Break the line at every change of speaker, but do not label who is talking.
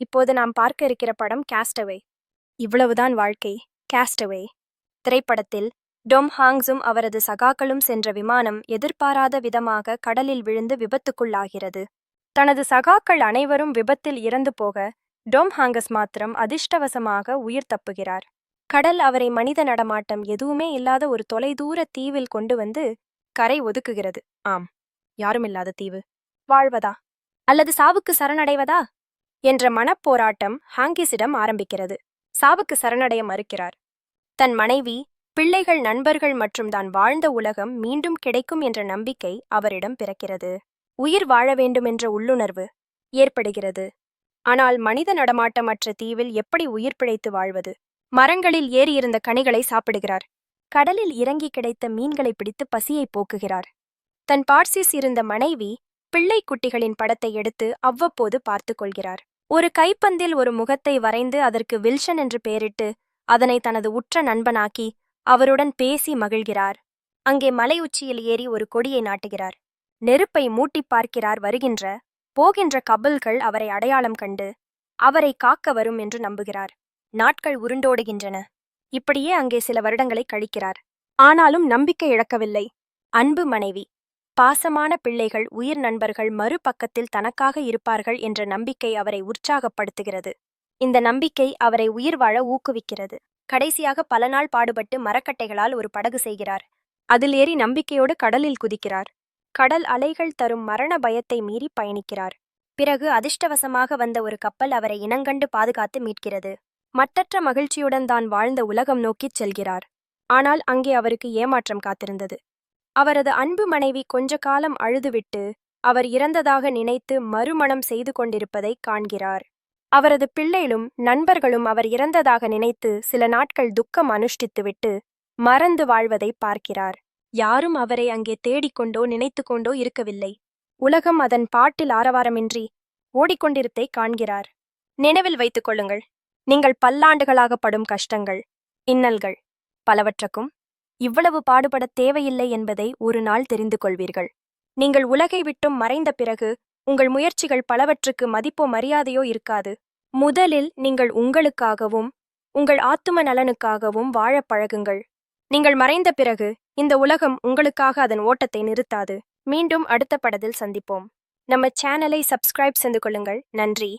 இப்போது நாம் பார்க்க இருக்கிற படம் கேஸ்டவே இவ்வளவுதான் வாழ்க்கை. கேஸ்டவே திரைப்படத்தில் டொம் ஹாங்ஸும் அவரது சகாக்களும் சென்ற விமானம் எதிர்பாராத விதமாக கடலில் விழுந்து விபத்துக்குள்ளாகிறது. தனது சகாக்கள் அனைவரும் விபத்தில் இறந்து போக டொம் ஹாங்கஸ் மாத்திரம் அதிர்ஷ்டவசமாக உயிர் தப்புகிறார். கடல் அவரை மனித நடமாட்டம் எதுவுமே இல்லாத ஒரு தொலைதூர தீவில் கொண்டு வந்து கரை ஒதுக்குகிறது. ஆம் யாருமில்லாத தீவு. வாழ்வதா? அல்லது சாவுக்கு சரணடைவதா? என்ற மனப்போராட்டம் ஹாங்கிஸிடம் ஆரம்பிக்கிறது. சாவுக்கு சரணடைய மறுக்கிறார். தன் மனைவி பிள்ளைகள் நண்பர்கள் மற்றும் தான் வாழ்ந்த உலகம் மீண்டும் கிடைக்கும் என்ற நம்பிக்கை அவரிடம் பிறக்கிறது. உயிர் வாழ வேண்டுமென்ற உள்ளுணர்வு ஏற்படுகிறது. ஆனால் மனித நடமாட்டமற்ற தீவில் எப்படி உயிர் பிழைத்து வாழ்வது? மரங்களில் ஏறியிருந்த கனிகளை சாப்பிடுகிறார். கடலில் இறங்கி கிடைத்த மீன்களை பிடித்து பசியை போக்குகிறார். தன் பார்சிஸ் இருந்த மனைவி பிள்ளை குட்டிகளின் படத்தை எடுத்து அவ்வப்போது பார்த்து கொள்கிறார். ஒரு கைப்பந்தில் ஒரு முகத்தை வரைந்து அதற்கு வில்சன் என்று பெயரிட்டு அதனை தனது உற்ற நண்பனாக்கி அவருடன் பேசி மகிழ்கிறார். அங்கே மலை உச்சியில் ஏறி ஒரு கொடியை நாட்டுகிறார். நெருப்பை மூட்டிப் பார்க்கிறார் வருகின்ற போகின்ற கப்பல்கள் அவரை அடையாளம் கண்டு அவரை காக்க வரும் என்று நம்புகிறார். நாட்கள் உருண்டோடுகின்றன. இப்படியே அங்கே சில வருடங்களை கழிக்கிறார். ஆனாலும் நம்பிக்கை இழக்கவில்லை. அன்பு மனைவி. பாசமான பிள்ளைகள் உயிர் நண்பர்கள் மறுபக்கத்தில் தனக்காக இருப்பார்கள் என்ற நம்பிக்கை அவரை உற்சாகப்படுத்துகிறது. இந்த நம்பிக்கை அவரை உயிர் வாழ ஊக்குவிக்கிறது. கடைசியாக பல நாள் பாடுபட்டு மரக்கட்டைகளால் ஒரு படகு செய்கிறார். அதில் ஏறி நம்பிக்கையோடு கடலில் குதிக்கிறார். கடல் அலைகள் தரும் மரண பயத்தை மீறி பயணிக்கிறார். பிறகு அதிர்ஷ்டவசமாக வந்த ஒரு கப்பல் அவரை இனங்கண்டு பாதுகாத்து மீட்கிறது. மட்டற்ற மகிழ்ச்சியுடன் தான் வாழ்ந்த உலகம் நோக்கிச் செல்கிறார். ஆனால் அங்கே அவருக்கு ஏமாற்றம் காத்திருந்தது. அவரது அன்பு மனைவி கொஞ்ச காலம் அழுதுவிட்டு அவர் இறந்ததாக நினைத்து மறுமணம் செய்து கொண்டிருப்பதைக் காண்கிறார். அவரது பிள்ளைகளும் நண்பர்களும் அவர் இறந்ததாக நினைத்து சில நாட்கள் துக்கம் அனுஷ்டித்துவிட்டு மறந்து வாழ்வதை பார்க்கிறார். யாரும் அவரை அங்கே தேடிக்கொண்டோ நினைத்துக்கொண்டோ இருக்கவில்லை. உலகம் அதன் பாட்டில் ஆரவாரமின்றி ஓடிக்கொண்டிருத்தை காண்கிறார். நினைவில் வைத்துக் கொள்ளுங்கள். நீங்கள் பல்லாண்டுகளாக படும் கஷ்டங்கள் இன்னல்கள் பலவற்றுக்கும் இவ்வளவு பாடுபடத் தேவையில்லை என்பதை ஒரு நாள் தெரிந்து கொள்வீர்கள். நீங்கள் உலகை விட்டும் மறைந்த பிறகு உங்கள் முயற்சிகள் பலவற்றுக்கு மதிப்போ மரியாதையோ இருக்காது. முதலில் நீங்கள் உங்களுக்காகவும் உங்கள் ஆத்தும நலனுக்காகவும் வாழப் பழகுங்கள். நீங்கள் மறைந்த பிறகு இந்த உலகம் உங்களுக்காக அதன் ஓட்டத்தை நிறுத்தாது. மீண்டும் அடுத்த படத்தில் சந்திப்போம். நம்ம சேனலை சப்ஸ்கிரைப் செய்து கொள்ளுங்கள். நன்றி.